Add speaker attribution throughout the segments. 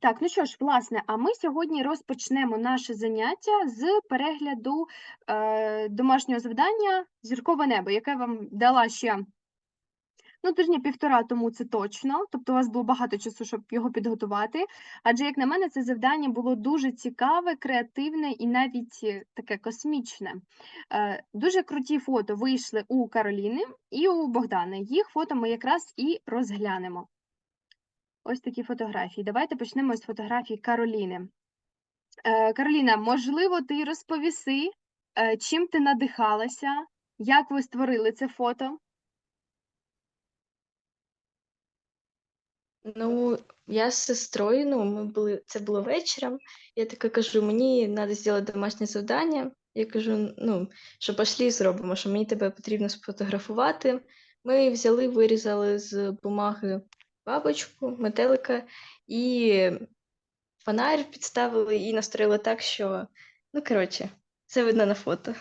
Speaker 1: Так, ну що ж, власне, а ми сьогодні розпочнемо наше заняття з перегляду е, домашнього завдання Зіркове небо, яке вам дала ще ну, тижня півтора тому це точно. Тобто у вас було багато часу, щоб його підготувати. Адже, як на мене, це завдання було дуже цікаве, креативне і навіть е, таке космічне. Е, дуже круті фото вийшли у Кароліни і у Богдана. Їх фото ми якраз і розглянемо. Ось такі фотографії. Давайте почнемо з фотографії Кароліни. Е, Кароліна, можливо, ти розповіси, е, чим ти надихалася, як ви створили це фото?
Speaker 2: Ну, я з сестрою, ну, ми були, це було вечором. Я така кажу, мені треба зробити домашнє завдання. Я кажу, ну, що пошлі зробимо, що мені тебе потрібно сфотографувати. Ми взяли, вирізали з бумаги бабочку, метелика і фонарь підставили і настроїли так, що, ну, коротше, це видно на фото.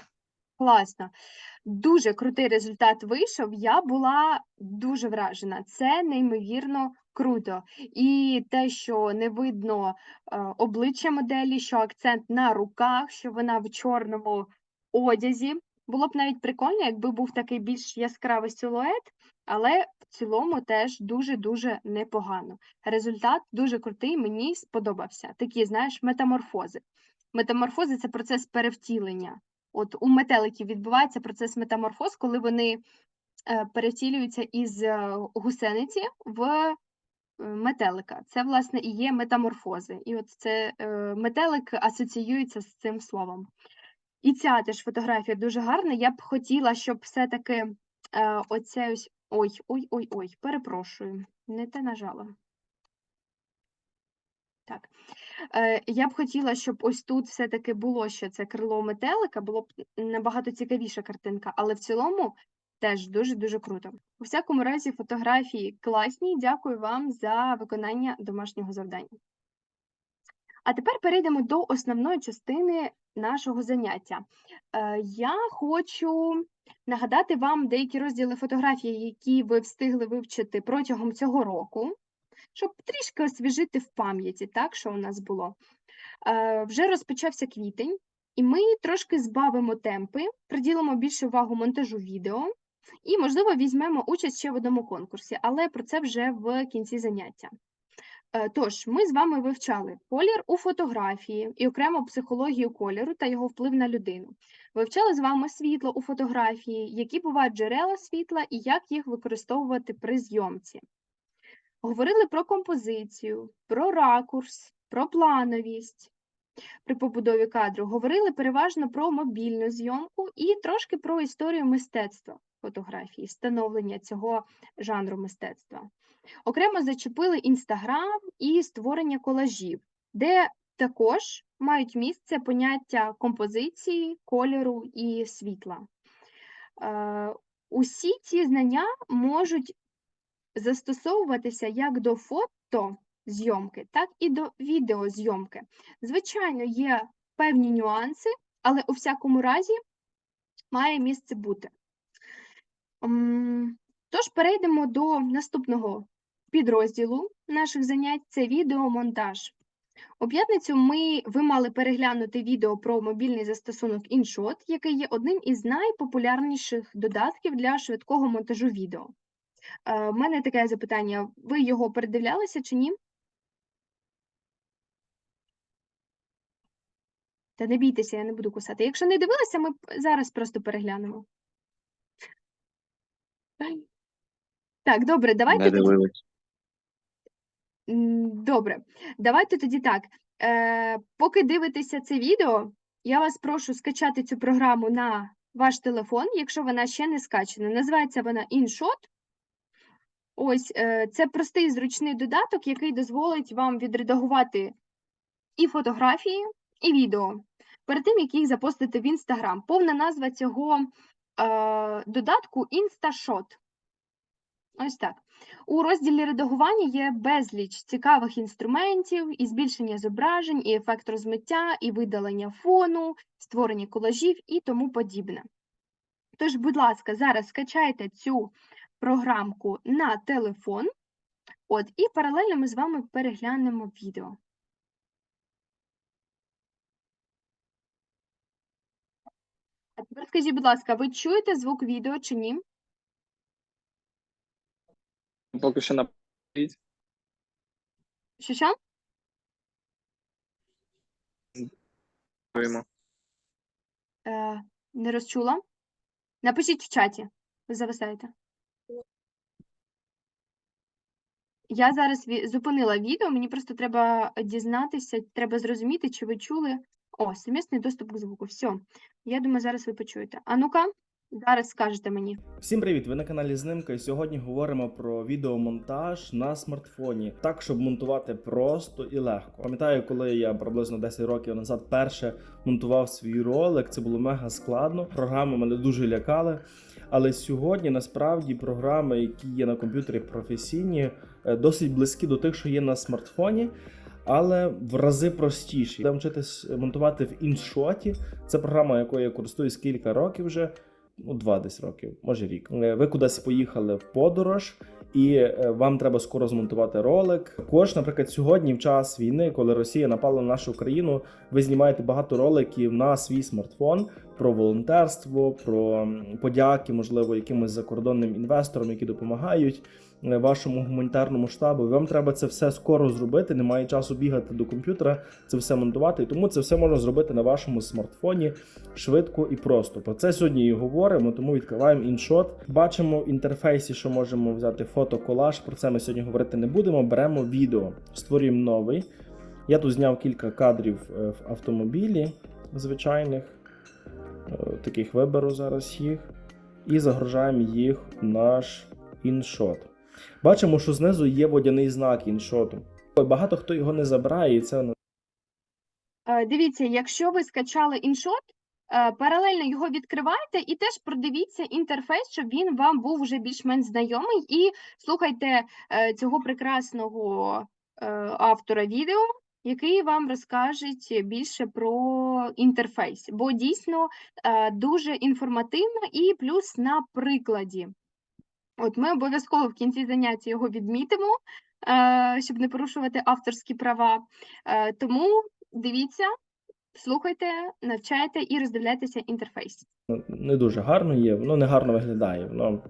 Speaker 1: Класно. Дуже крутий результат вийшов. Я була дуже вражена. Це неймовірно круто. І те, що не видно е, обличчя моделі, що акцент на руках, що вона в чорному одязі. Було б навіть прикольно, якби був такий більш яскравий силует, але в цілому теж дуже-дуже непогано. Результат дуже крутий, мені сподобався. Такі, знаєш, метаморфози. Метаморфози це процес перевтілення. От у метеликів відбувається процес метаморфоз, коли вони е, перевтілюються із е, гусениці в е, метелика. Це, власне, і є метаморфози. І от це метелик асоціюється з цим словом. І ця теж фотографія дуже гарна. Я б хотіла, щоб все-таки е, оце ось. Ой, ой, ой, ой, перепрошую, не те нажала. Так. Е, я б хотіла, щоб ось тут все-таки було ще це крило метелика, було б набагато цікавіша картинка, але в цілому теж дуже-дуже круто. У всякому разі, фотографії класні. Дякую вам за виконання домашнього завдання. А тепер перейдемо до основної частини нашого заняття. Е, Я хочу нагадати вам деякі розділи фотографії, які ви встигли вивчити протягом цього року щоб трішки освіжити в пам'яті, так, що у нас було. Е, Вже розпочався квітень, і ми трошки збавимо темпи, приділимо більше увагу монтажу відео і, можливо, візьмемо участь ще в одному конкурсі, але про це вже в кінці заняття. Е, Тож, ми з вами вивчали колір у фотографії і окремо психологію кольору та його вплив на людину. Вивчали з вами світло у фотографії, які бувають джерела світла і як їх використовувати при зйомці. Говорили про композицію, про ракурс, про плановість при побудові кадру. Говорили переважно про мобільну зйомку і трошки про історію мистецтва фотографії, становлення цього жанру мистецтва. Окремо зачепили інстаграм і створення колажів, де також мають місце поняття композиції, кольору і світла. Е, Усі ці знання можуть застосовуватися як до фотозйомки, так і до відеозйомки. Звичайно, є певні нюанси, але у всякому разі має місце бути. Тож перейдемо до наступного підрозділу наших занять це відеомонтаж. У п'ятницю ми ви мали переглянути відео про мобільний застосунок InShot, який є одним із найпопулярніших додатків для швидкого монтажу відео. У е, мене таке запитання: ви його передивлялися чи ні? Та не бійтеся, я не буду кусати. Якщо не дивилися, ми зараз просто переглянемо. Так, добре, давайте.
Speaker 3: Не.
Speaker 1: Добре, давайте тоді так. Е, Поки дивитеся це відео, я вас прошу скачати цю програму на ваш телефон, якщо вона ще не скачана. Називається вона InShot. Ось е, це простий зручний додаток, який дозволить вам відредагувати і фотографії, і відео перед тим, як їх запостити в Instagram. Повна назва цього е, додатку InstaShot. Ось так. У розділі редагування є безліч цікавих інструментів, і збільшення зображень, і ефект розмиття, і видалення фону, створення колажів і тому подібне. Тож, будь ласка, зараз скачайте цю програмку на телефон. От, і паралельно ми з вами переглянемо відео. Скажіть, будь ласка, ви чуєте звук відео чи ні?
Speaker 3: Поки що на
Speaker 1: Що що? Е, не розчула? Напишіть в чаті. Ви зависаєте. Я зараз ві- зупинила відео, мені просто треба дізнатися, треба зрозуміти, чи ви чули. О, сумісний доступ к звуку. Все. Я думаю, зараз ви почуєте. А ну-ка, зараз скажете мені.
Speaker 4: Всім привіт! Ви на каналі Знимка і сьогодні говоримо про відеомонтаж на смартфоні, так щоб монтувати просто і легко. Пам'ятаю, коли я приблизно 10 років назад перше монтував свій ролик, це було мега складно. Програми мене дуже лякали. Але сьогодні насправді програми, які є на комп'ютері професійні, е, досить близькі до тих, що є на смартфоні. Але в рази простіші. Будемо вчитись монтувати в іншоті. Це програма, якою я користуюсь кілька років вже ну, два десь років, може рік. Е, Ви кудись поїхали в подорож, і е, вам треба скоро змонтувати ролик. Також, наприклад, сьогодні, в час війни, коли Росія напала на нашу країну, ви знімаєте багато роликів на свій смартфон про волонтерство, про подяки, можливо, якимось закордонним інвесторам, які допомагають вашому гуманітарному штабу. Вам треба це все скоро зробити. Немає часу бігати до комп'ютера, це все монтувати. Тому це все можна зробити на вашому смартфоні швидко і просто. Про це сьогодні і говоримо, тому відкриваємо іншот. Бачимо в інтерфейсі, що можемо взяти фото-колаж. Про це ми сьогодні говорити не будемо. Беремо відео, створюємо новий. Я тут зняв кілька кадрів е, в автомобілі звичайних. Е, Таких виберу зараз їх. І загружаємо їх в наш іншот. Бачимо, що знизу є водяний знак іншоту. Багато хто його не забирає, і це
Speaker 1: Е, Дивіться, якщо ви скачали іншот, е, паралельно його відкривайте і теж продивіться інтерфейс, щоб він вам був вже більш-менш знайомий. І слухайте е, цього прекрасного автора відео, який вам розкаже більше про інтерфейс. Бо дійсно дуже інформативно і плюс на прикладі. От ми обов'язково в кінці заняття його відмітимо, е, щоб не порушувати авторські права. Е, Тому дивіться, слухайте, навчайте і роздивляйтеся інтерфейс.
Speaker 4: ну, не дуже гарно є, воно не гарно виглядає. Воно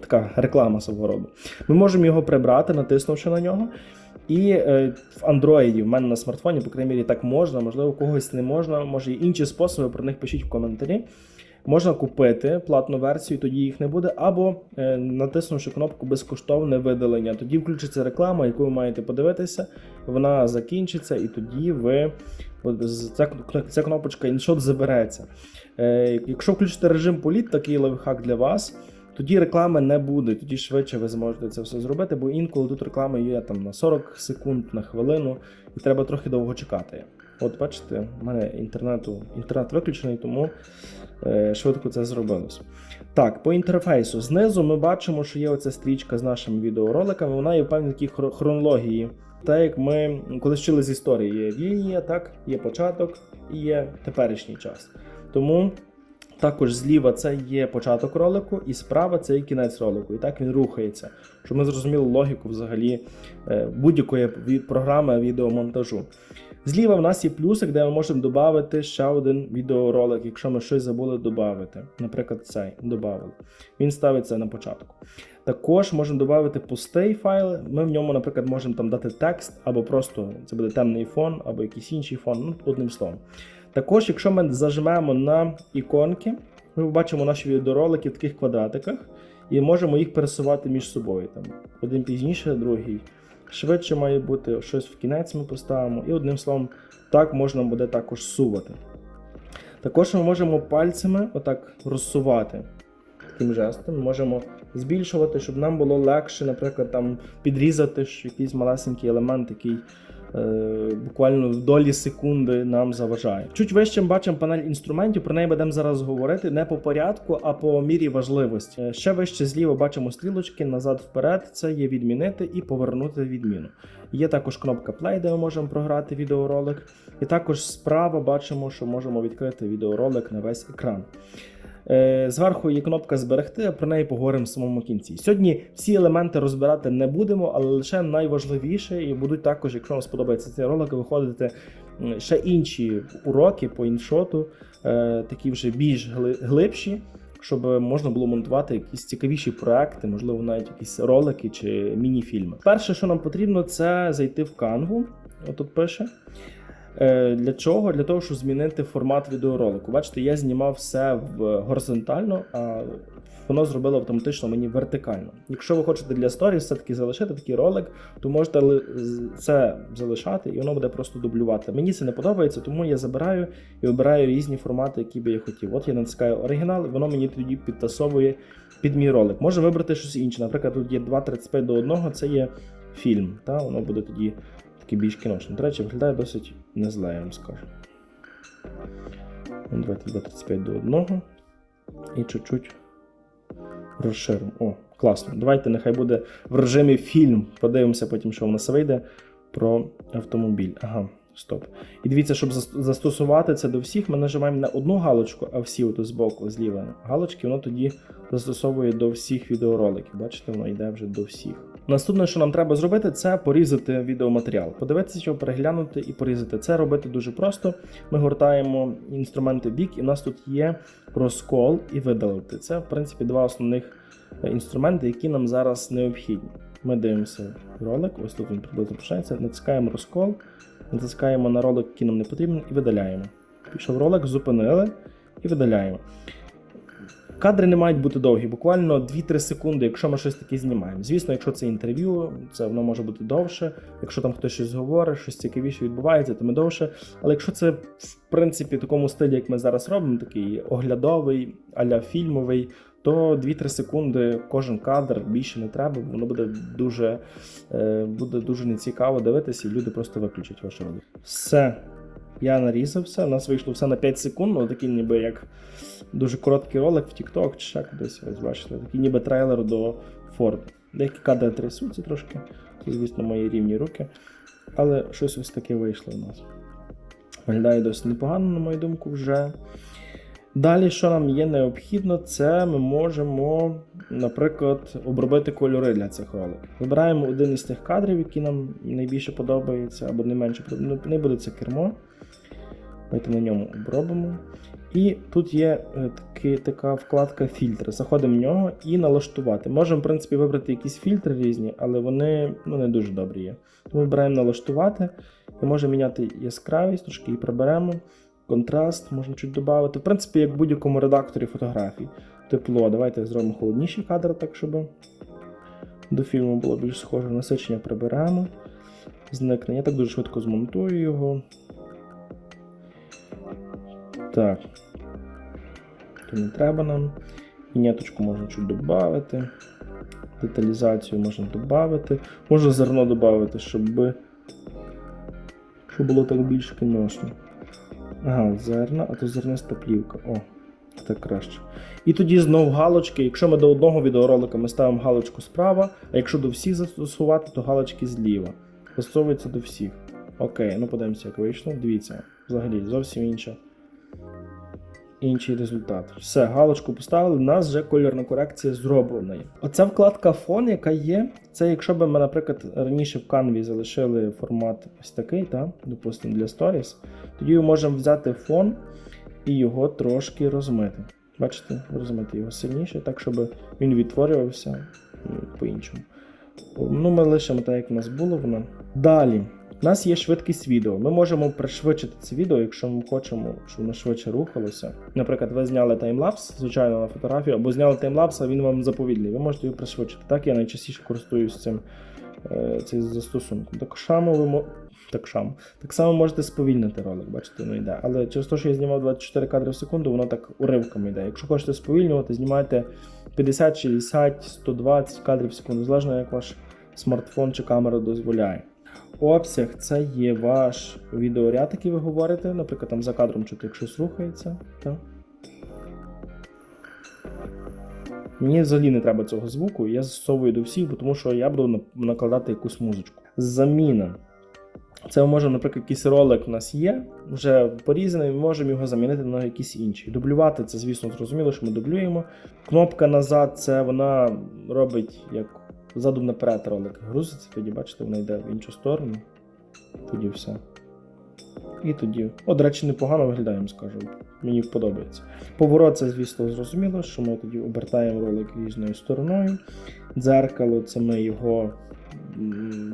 Speaker 4: така реклама свого роду. Ми можемо його прибрати, натиснувши на нього. І е, в Android, в мене на смартфоні, по крайній мірі, так можна, можливо, когось не можна, може і інші способи, про них пишіть в коментарі. Можна купити платну версію, тоді їх не буде, або е, натиснувши кнопку безкоштовне видалення. Тоді включиться реклама, яку ви маєте подивитися, вона закінчиться, і тоді ви ця, ця кнопочка InShot забереться. Е, якщо включити режим політ, такий лайфхак для вас, тоді реклами не буде, тоді швидше ви зможете це все зробити, бо інколи тут реклама є там на 40 секунд, на хвилину, і треба трохи довго чекати. От бачите, в мене інтернету, інтернет виключений, тому е, швидко це зробилось. Так, по інтерфейсу. Знизу ми бачимо, що є оця стрічка з нашими відеороликами, вона є в певній такій хронології. Так як ми коли вчили з історії, є лінія, так, є початок і є теперішній час. Тому також зліва це є початок ролику, і справа це є кінець ролику. І так він рухається, щоб ми зрозуміли логіку взагалі е, будь-якої програми відеомонтажу. Зліва в нас є плюсик, де ми можемо додати ще один відеоролик, якщо ми щось забули додати. Наприклад, цей додали. Він ставиться на початку. Також можемо додати пустий файл. Ми в ньому, наприклад, можемо там дати текст, або просто це буде темний фон, або якийсь інший фон, ну, одним словом. Також, якщо ми зажмемо на іконки, ми побачимо наші відеоролики в таких квадратиках і можемо їх пересувати між собою. Там один пізніше, другий швидше має бути, щось в кінець ми поставимо. І одним словом, так можна буде також сувати. Також ми можемо пальцями отак розсувати таким жестом. Можемо збільшувати, щоб нам було легше, наприклад, там підрізати якийсь малесенький елемент, який буквально в долі секунди нам заважає. Чуть вище бачимо панель інструментів, про неї будемо зараз говорити не по порядку, а по мірі важливості. Е, Ще вище зліва бачимо стрілочки назад вперед. Це є відмінити і повернути відміну. Є також кнопка Play, де ми можемо програти відеоролик. І також справа бачимо, що можемо відкрити відеоролик на весь екран. Е, Зверху є кнопка зберегти, а про неї поговоримо в самому кінці. Сьогодні всі елементи розбирати не будемо, але лише найважливіше, і будуть також, якщо вам сподобається цей ролик, виходити ще інші уроки по іншоту, е, такі вже більш глибші, щоб можна було монтувати якісь цікавіші проекти, можливо, навіть якісь ролики чи міні-фільми. Перше, що нам потрібно, це зайти в канву. Отут пише. Е, Для чого? Для того, щоб змінити формат відеоролику. Бачите, я знімав все в горизонтально, а воно зробило автоматично мені вертикально. Якщо ви хочете для сторіс все-таки залишити такий ролик, то можете це залишати, і воно буде просто дублювати. Мені це не подобається, тому я забираю і вибираю різні формати, які би я хотів. От я натискаю оригінал, і воно мені тоді підтасовує під мій ролик. Можна вибрати щось інше. Наприклад, тут є 2.35 до 1, це є фільм. Та? Воно буде тоді таке більш кіношне. До речі, виглядає досить незле, я вам скажу. Ну, Давайте 2.35 до 1. І чуть-чуть розширимо. О, класно. Давайте нехай буде в режимі фільм. Подивимося потім, що в нас вийде про автомобіль. Ага, стоп. І дивіться, щоб застосувати це до всіх, ми нажимаємо на одну галочку, а всі ото збоку, зліва галочки, воно тоді застосовує до всіх відеороликів. Бачите, воно йде вже до всіх. Наступне, що нам треба зробити, це порізати відеоматеріал. Подивитися, що переглянути і порізати. Це робити дуже просто. Ми гортаємо інструменти бік, і в нас тут є розкол і видалити. Це, в принципі, два основних е, інструменти, які нам зараз необхідні. Ми дивимося ролик, ось тут він приблизно починається, натискаємо розкол, натискаємо на ролик, який нам не потрібен, і видаляємо. Пішов ролик, зупинили і видаляємо. Кадри не мають бути довгі, буквально 2-3 секунди, якщо ми щось таке знімаємо. Звісно, якщо це інтерв'ю, це воно може бути довше. Якщо там хтось щось говорить, щось цікавіше відбувається, то ми довше. Але якщо це в принципі в такому стилі, як ми зараз робимо, такий оглядовий, аля фільмовий, то 2-3 секунди кожен кадр більше не треба, бо воно буде дуже, е, буде дуже нецікаво дивитися, і люди просто виключать ваш ролик. Все. Я нарізав все. У нас вийшло все на 5 секунд, ну такий ніби як дуже короткий ролик в TikTok чи ще кудись. Ось бачите, такий ніби трейлер до Ford. Деякі кадри трясуться трошки, це, звісно, мої рівні руки. Але щось ось таке вийшло у нас. Виглядає досить непогано, на мою думку, вже. Далі, що нам є необхідно, це ми можемо, наприклад, обробити кольори для цих роликів. Вибираємо один із тих кадрів, які нам найбільше подобається, або не менше подобається. Не буде це кермо. Давайте на ньому обробимо. І тут є е, таки, така вкладка фільтри. Заходимо в нього і налаштувати. Можемо, в принципі, вибрати якісь фільтри різні, але вони ну, не дуже добрі є. Тому вибираємо налаштувати і можемо міняти яскравість, трошки її приберемо. Контраст можна чуть додати. В принципі, як в будь-якому редакторі фотографій. Тепло. Давайте зробимо холодніший кадр, так щоб до фільму було більш схоже. Насичення приберемо. Зникне. Я так дуже швидко змонтую його. Так. То не треба нам. Віняточку можна чуть додати. Деталізацію можна додати. Можна зерно додати, щоб, щоб було так більш кіносно. Ага, зерна, а то зерниста плівка. О, так краще. І тоді знов галочки. Якщо ми до одного відеоролика ми ставимо галочку справа, а якщо до всіх застосувати, то галочки зліва. Застосовується до всіх. Окей, ну подивимося, як вийшло. Дивіться, взагалі зовсім інше. Інший результат. Все, галочку поставили, у нас вже кольорна корекція зроблена. Оця вкладка фон, яка є, це якщо б ми, наприклад, раніше в канві залишили формат ось такий, та, допустимо, для Stories, тоді ми можемо взяти фон і його трошки розмити. Бачите, розмити його сильніше, так, щоб він відтворювався по-іншому. Ну, ми лишимо так, як в нас було воно. Далі. У нас є швидкість відео. Ми можемо пришвидшити це відео, якщо ми хочемо, щоб воно швидше рухалося. Наприклад, ви зняли таймлапс, звичайно, на фотографію, або зняли таймлапс, а він вам заповільний. Ви можете його пришвидшити. Так я найчастіше користуюсь цим, е, цим застосунком. Так само ви мо... так, само. так само можете сповільнити ролик, бачите, ну йде. Але через те, що я знімав 24 кадри в секунду, воно так уривками йде. Якщо хочете сповільнювати, знімайте 50, 60, 120 кадрів в секунду, залежно як ваш смартфон чи камера дозволяє. Обсяг це є ваш відеоряд, який ви говорите. Наприклад, там за кадром чути, як щось рухається. Так? Мені взагалі не треба цього звуку, я застосовую до всіх, тому що я буду накладати якусь музичку. Заміна. Це ми можемо, наприклад, якийсь ролик у нас є, вже порізаний, ми можемо його замінити на якийсь інший. Дублювати це, звісно, зрозуміло, що ми дублюємо. Кнопка назад, це вона робить як задум наперед ролик грузиться, тоді бачите, вона йде в іншу сторону. Тоді все. І тоді. О, до речі, непогано виглядає, я скажу. Мені подобається. Поворот, це, звісно, зрозуміло, що ми тоді обертаємо ролик різною стороною. Дзеркало, це ми його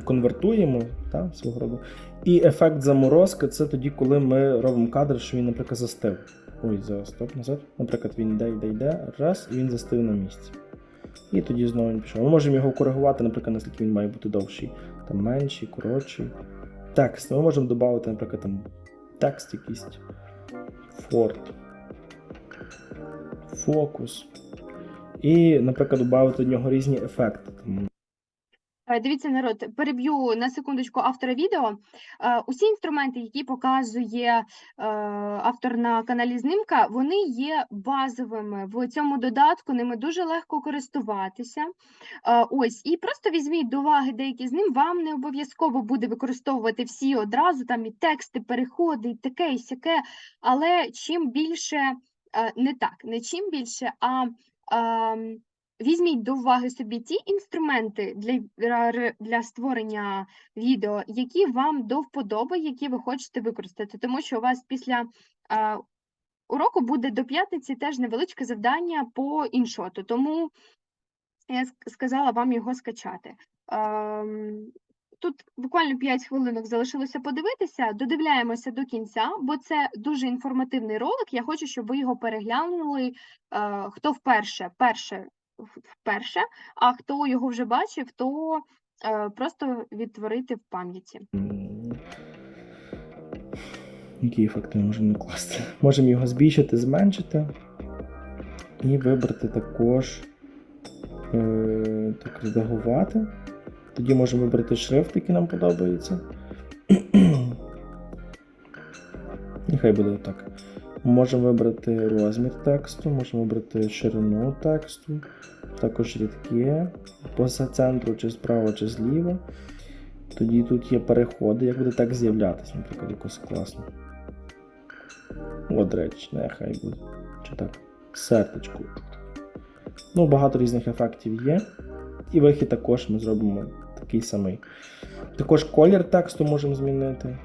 Speaker 4: конвертуємо, та, свого роду. І ефект заморозки це тоді, коли ми робимо кадр, що він, наприклад, застив. Ой, за стоп назад. Наприклад, він йде, йде, йде, раз, і він застив на місці. І тоді знову він пішов. Ми можемо його коригувати, наприклад, наскільки він має бути довший, там менший, коротший. Текст. Ми можемо додати, наприклад, там текст якийсь. Форт. Фокус. І, наприклад, додати до нього різні ефекти. Там,
Speaker 1: Дивіться, народ, переб'ю на секундочку автора відео. Е, Усі інструменти, які показує е, автор на каналі Знимка, вони є базовими в цьому додатку. Ними дуже легко користуватися. Е, Ось, і просто візьміть до уваги деякі з ним. Вам не обов'язково буде використовувати всі одразу, там і тексти, переходи, і таке, і сяке. Але чим більше, е, не так, не чим більше, а. Візьміть до уваги собі ті інструменти для, для створення відео, які вам до вподоби, які ви хочете використати, тому що у вас після а, уроку буде до п'ятниці теж невеличке завдання по іншоту, тому я сказала вам його скачати. Ем, Тут буквально 5 хвилинок залишилося подивитися. Додивляємося до кінця, бо це дуже інформативний ролик. Я хочу, щоб ви його переглянули. е, Хто вперше, перше вперше, а хто його вже бачив, то е, просто відтворити в пам'яті.
Speaker 4: Які ефекти ми можемо накласти? Можемо його збільшити, зменшити. І вибрати також е, так, редагувати. Тоді можемо вибрати шрифт, який нам подобається. Нехай буде так. Можемо вибрати розмір тексту, можемо вибрати ширину тексту, також рідки по центру, чи справа, чи зліва. Тоді тут є переходи, як буде так з'являтися, наприклад, якось класно. От, до речі, нехай буде. Чи так? Сердечко. Ну, багато різних ефектів є. І вихід також ми зробимо такий самий. Також колір тексту можемо змінити.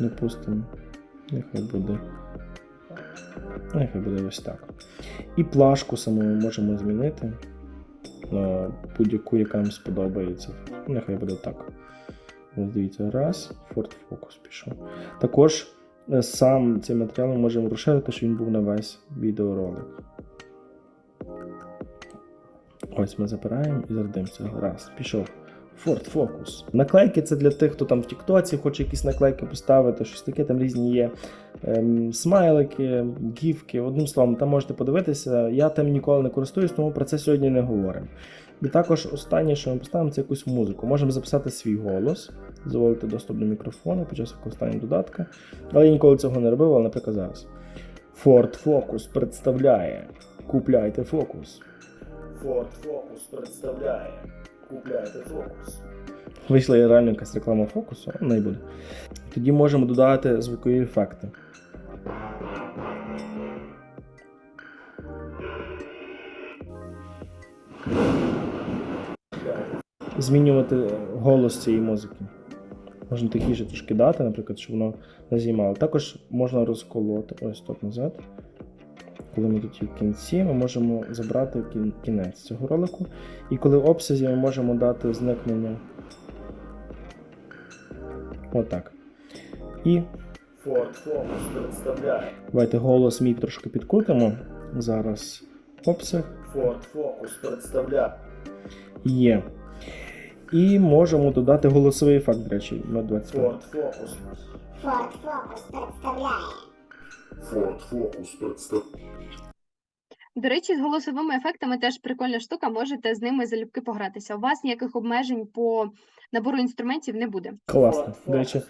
Speaker 4: Допустимо. Нехай буде. Нехай буде ось так. І плашку саму ми можемо змінити на будь-яку, яка нам сподобається. Нехай буде так. Ось дивіться, раз, Ford Focus пішов. Також е, сам цей матеріал ми можемо розширити, щоб він був на весь відеоролик. Ось ми забираємо і зардимося. Раз, пішов. Ford Focus. Наклейки це для тих, хто там в Тіктоці хоче якісь наклейки поставити, щось таке, там різні є ем, смайлики, гіфки. Одним словом, там можете подивитися. Я тим ніколи не користуюсь, тому про це сьогодні не говоримо. І також останнє, що ми поставимо, це якусь музику. Можемо записати свій голос, дозволити доступ до мікрофону під час використання додатка. Але я ніколи цього не робив, але, наприклад, зараз. Ford Focus представляє. Купляйте фокус. Ford Focus представляє. Купляйте фокус. Вийшла реально якась реклама фокусу, але не буде. Тоді можемо додати звукові ефекти. Змінювати голос цієї музики. Можна тихіше трошки дати, наприклад, щоб воно не знімало. Також можна розколоти. Ось стоп назад. Коли ми тут є в кінці, ми можемо забрати кін- кінець цього ролику. І коли в обсязі ми можемо дати зникнення. Отак. І Ford Focus представляє. Давайте голос мій трошки підкрутимо. Зараз обсяг. Ford Focus представляє. Є. І можемо додати голосовий ефект, до речі, на 20. Ford Focus.
Speaker 5: Ford Focus представляє.
Speaker 6: Ford Focus представляє.
Speaker 1: До речі, з голосовими ефектами теж прикольна штука, можете з ними залюбки погратися. У вас ніяких обмежень по набору інструментів не буде.
Speaker 4: Класно. До речі,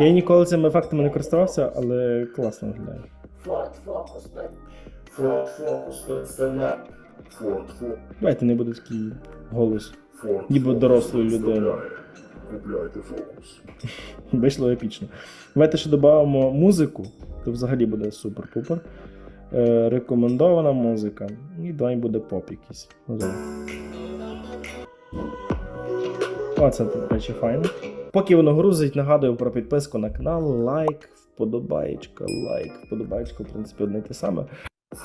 Speaker 4: я ніколи цими ефектами не користувався, але класно виглядає.
Speaker 6: Ford Focus представляє. Ford Focus.
Speaker 4: Давайте не буде такий голос. Ніби
Speaker 6: Focus
Speaker 4: дорослої людини.
Speaker 6: Купляйте фокус.
Speaker 4: Вийшло епічно. Давайте ще додамо музику, то взагалі буде супер-пупер. Е, рекомендована музика. І давай буде поп якийсь. О, це, до речі, файно. Поки воно грузить, нагадую про підписку на канал, лайк, вподобаєчка, лайк, вподобаєчка, в принципі, одне й те саме.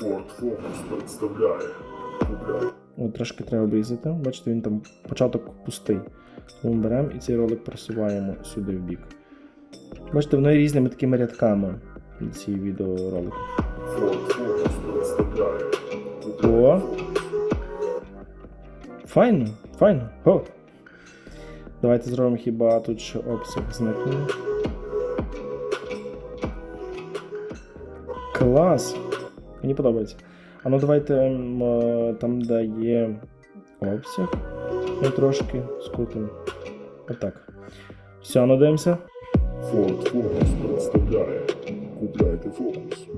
Speaker 6: Ford Focus представляє. Купляйте.
Speaker 4: Трошки треба обрізати. Бачите, він там початок пустий. Тому беремо і цей ролик просуваємо сюди в бік. Бачите, воно є різними такими рядками. Ці відеоролики. О. Файно, файно. О. Давайте зробимо хіба тут ще обсяг зникне. Клас! Мені подобається. А ну давайте е, там, де є обсяг. Ми трошки скрутимо. Отак. Все, ну дивимося.
Speaker 6: Ford Focus представляє. Купляйте фокус.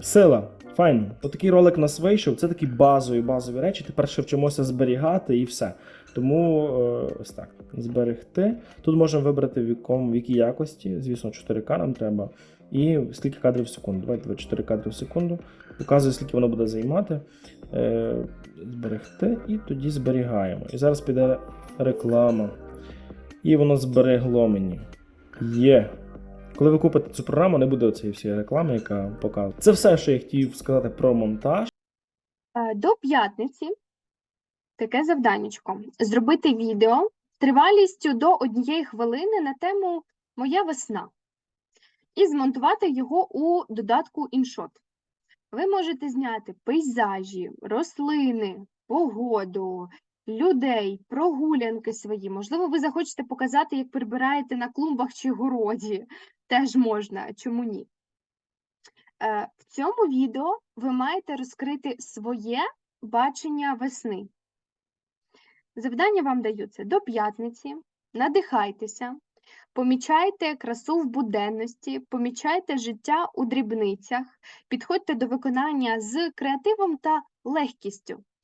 Speaker 4: Сила. Файно. Отакий ролик у нас вийшов. Це такі базові базові речі. Тепер ще вчимося зберігати і все. Тому е, ось так. Зберегти. Тут можемо вибрати в якому, в якій якості. Звісно, 4К нам треба. І скільки кадрів в секунду. Давайте 24 кадри в секунду. Показує, скільки воно буде займати. Е, зберегти і тоді зберігаємо. І зараз піде реклама. І воно зберегло мені. Є. Коли ви купите цю програму, не буде цієї всієї реклами, яка показує. Це все, що я хотів сказати про монтаж.
Speaker 1: Е, До п'ятниці таке завданнячко. Зробити відео тривалістю до однієї хвилини на тему Моя весна і змонтувати його у додатку InShot. Ви можете зняти пейзажі, рослини, погоду, людей, прогулянки свої. Можливо, ви захочете показати, як прибираєте на клумбах чи городі. Теж можна, чому ні? Е, В цьому відео ви маєте розкрити своє бачення весни. Завдання вам даються до п'ятниці. Надихайтеся, помічайте красу в буденності, помічайте життя у дрібницях, підходьте до виконання з креативом та легкістю.